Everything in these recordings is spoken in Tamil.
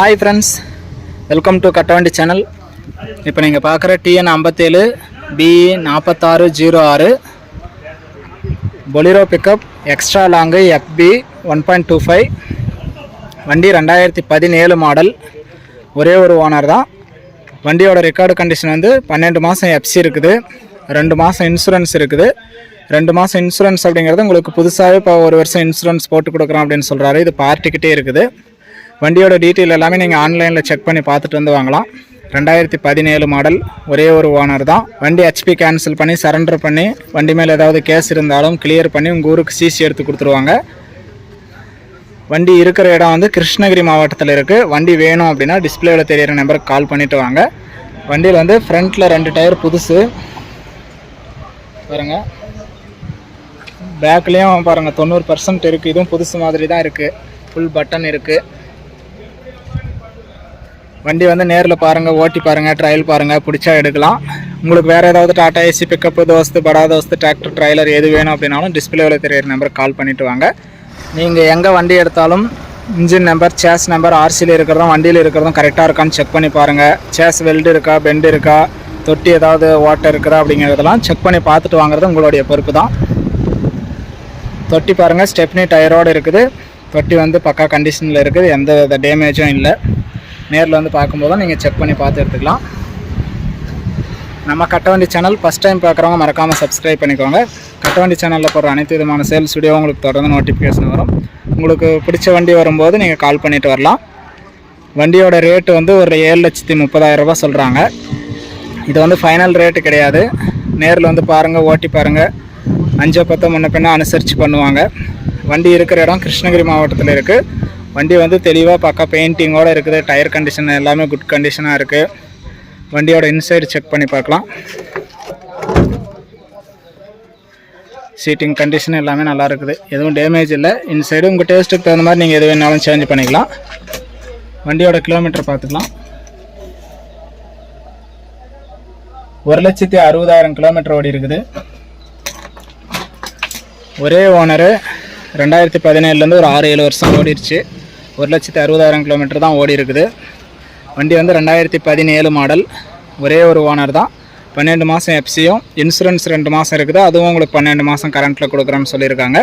Hi friends welcome to Kattavandi channel இப்போ நீங்கள் பார்க்குற டிஎன் ஐம்பத்தேழு பிஇ நாற்பத்தாறு ஜீரோ ஆறு. Bolero pickup extra long FB one point two five வண்டி ரெண்டாயிரத்தி பதினேழு மாடல் ஒரே ஒரு ஓனர் தான். வண்டியோட ரெக்கார்டு கண்டிஷன் வந்து பன்னெண்டு மாதம் எஃப்சி இருக்குது. ரெண்டு மாதம் இன்சூரன்ஸ் இருக்குது. ரெண்டு மாதம் இன்சூரன்ஸ் அப்படிங்கிறது உங்களுக்கு புதுசாகவே இப்போ ஒரு வருஷம் இன்சூரன்ஸ் போட்டு கொடுக்குறோம் அப்படின்னு சொல்கிறாரு இது பார்ட்டிக்கிட்டே இருக்குது. வண்டியோட டீட்டெயில் எல்லாமே நீங்கள் ஆன்லைனில் செக் பண்ணி பார்த்துட்டு வந்து வாங்கலாம். ரெண்டாயிரத்தி பதினேழு மாடல் ஒரே ஒரு ஓனர் தான். வண்டி ஹெச்பி கேன்சல் பண்ணி சரண்டர் பண்ணி வண்டி மேலே ஏதாவது கேஸ் இருந்தாலும் கிளியர் பண்ணி உங்கள் ஊருக்கு சிசி எடுத்து கொடுத்துருவாங்க. வண்டி இருக்கிற இடம் வந்து கிருஷ்ணகிரி மாவட்டத்தில் இருக்குது வண்டி வேணும் அப்படின்னா டிஸ்பிளேவில் தெரியிற நம்பருக்கு கால் பண்ணிவிட்டு வாங்க. வண்டியில் வந்து ஃப்ரண்ட்டில் ரெண்டு டயர் புதுசு. பாருங்க. பேக்லேயும் பாருங்கள் தொண்ணூறு பர்சன்ட் இருக்குது இதுவும் புதுசு மாதிரி தான் இருக்குது ஃபுல் பட்டன் இருக்குது வண்டி வந்து நேரில் பாருங்கள் ஓட்டி பாருங்கள் ட்ரையல் பாருங்கள் பிடிச்சா எடுக்கலாம். உங்களுக்கு வேறு ஏதாவது டாட்டா ஏசி பிக்கப்பு தோஸ்து படா தோஸ்து டிராக்டர் ட்ரைலர் எது வேணும் அப்படின்னாலும் டிஸ்பிளேவில் தெரியிற நம்பருக்கு கால் பண்ணிவிட்டு வாங்க. நீங்கள் எங்கே வண்டி எடுத்தாலும் இன்ஜின் நம்பர் சேஸ் நம்பர் ஆர்சியில் இருக்கிறதும் வண்டியில் இருக்கிறதும் கரெக்டாக இருக்கான்னு செக் பண்ணி பாருங்கள் சேஸ் வெல்டு இருக்கா பெண்டு இருக்கா தொட்டி ஏதாவது ஓட்டை இருக்குதா அப்படிங்கிறதெல்லாம் செக் பண்ணி பார்த்துட்டு வாங்குறது உங்களுடைய பொறுப்பு தான். தொட்டி பாருங்கள் ஸ்டெப்னி டயரோடு இருக்குது. தொட்டி வந்து பக்கா கண்டிஷனில் இருக்குது எந்த வித டேமேஜும் இல்லை. நேரில் வந்து பார்க்கும்போது தான் நீங்கள் செக் பண்ணி பார்த்து எடுத்துக்கலாம். நம்ம கட்டவண்டி சேனல் ஃபஸ்ட் டைம் பார்க்குறவங்க மறக்காமல் சப்ஸ்கிரைப் பண்ணிக்கோங்க. கட்டவண்டி சேனலில் போடுற அனைத்து விதமான சேல்ஸ் வீடியோ உங்களுக்கு தொடர்ந்து நோட்டிஃபிகேஷன் வரும். உங்களுக்கு பிடிச்ச வண்டி வரும்போது நீங்கள் கால் பண்ணிட்டு வரலாம். வண்டியோட ரேட்டு வந்து ஒரு ஏழு லட்சத்தி முப்பதாயிரரூபா சொல்கிறாங்க இது வந்து ஃபைனல் ரேட்டு கிடையாது. நேரில் வந்து பாருங்கள் ஓட்டி பாருங்கள் அஞ்சோ பத்தோ முன்ன பின்ன அனுசரித்து பண்ணுவாங்க. வண்டி இருக்கிற இடம் கிருஷ்ணகிரி மாவட்டத்தில் இருக்குது வண்டி வந்து தெளிவாக பக்கா பெயிண்டிங்கோடு இருக்குது. டயர் கண்டிஷன் எல்லாமே குட் கண்டிஷனாக இருக்குது வண்டியோட இன்சைடு செக் பண்ணி பார்க்கலாம். சீட்டிங் கண்டிஷன் எல்லாமே நல்லா இருக்குது. எதுவும் டேமேஜ் இல்லை. இன்சைடு உங்கள் டேஸ்ட்டுக்கு தகுந்த மாதிரி நீங்கள் எது வேணாலும் சேஞ்ச் பண்ணிக்கலாம். வண்டியோட கிலோமீட்டர் பார்த்துக்கலாம். ஒரு லட்சத்தி அறுபதாயிரம் கிலோமீட்டர் ஓடி இருக்குது. ஒரே ஓனரு ரெண்டாயிரத்தி பதினேழுலேருந்து ஒரு ஆறு ஏழு வருஷம் ஓடிடுச்சு ஒரு லட்சத்து அறுபதாயிரம் கிலோமீட்டர் தான் ஓடி இருக்குது வண்டி வந்து ரெண்டாயிரத்தி பதினேழு மாடல் ஒரே ஒரு ஓனர் தான். பன்னெண்டு மாதம் எஃப்சியும் இன்சூரன்ஸ் ரெண்டு மாதம் இருக்குது. அதுவும் உங்களுக்கு பன்னெண்டு மாதம் கரண்ட்டில் கொடுக்குறோன்னு சொல்லியிருக்காங்க.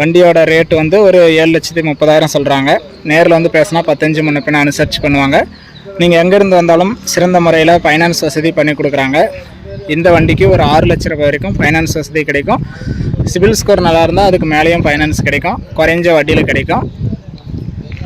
வண்டியோட ரேட்டு வந்து ஒரு ஏழு லட்சத்தி முப்பதாயிரம் சொல்கிறாங்க நேரில் வந்து பேசினா பத்தஞ்சு முன்ன பின்ன அனுசரித்து பண்ணுவாங்க. நீங்கள் எங்கேருந்து வந்தாலும் சிறந்த முறையில் ஃபைனான்ஸ் வசதி பண்ணி கொடுக்குறாங்க. இந்த வண்டிக்கு ஒரு ஆறு லட்ச ரூபாய் வரைக்கும் ஃபைனான்ஸ் வசதி கிடைக்கும். சிபில் ஸ்கோர் நல்லா இருந்தால் அதுக்கு மேலேயும் ஃபைனான்ஸ் கிடைக்கும். குறைஞ்ச வட்டியில் கிடைக்கும்.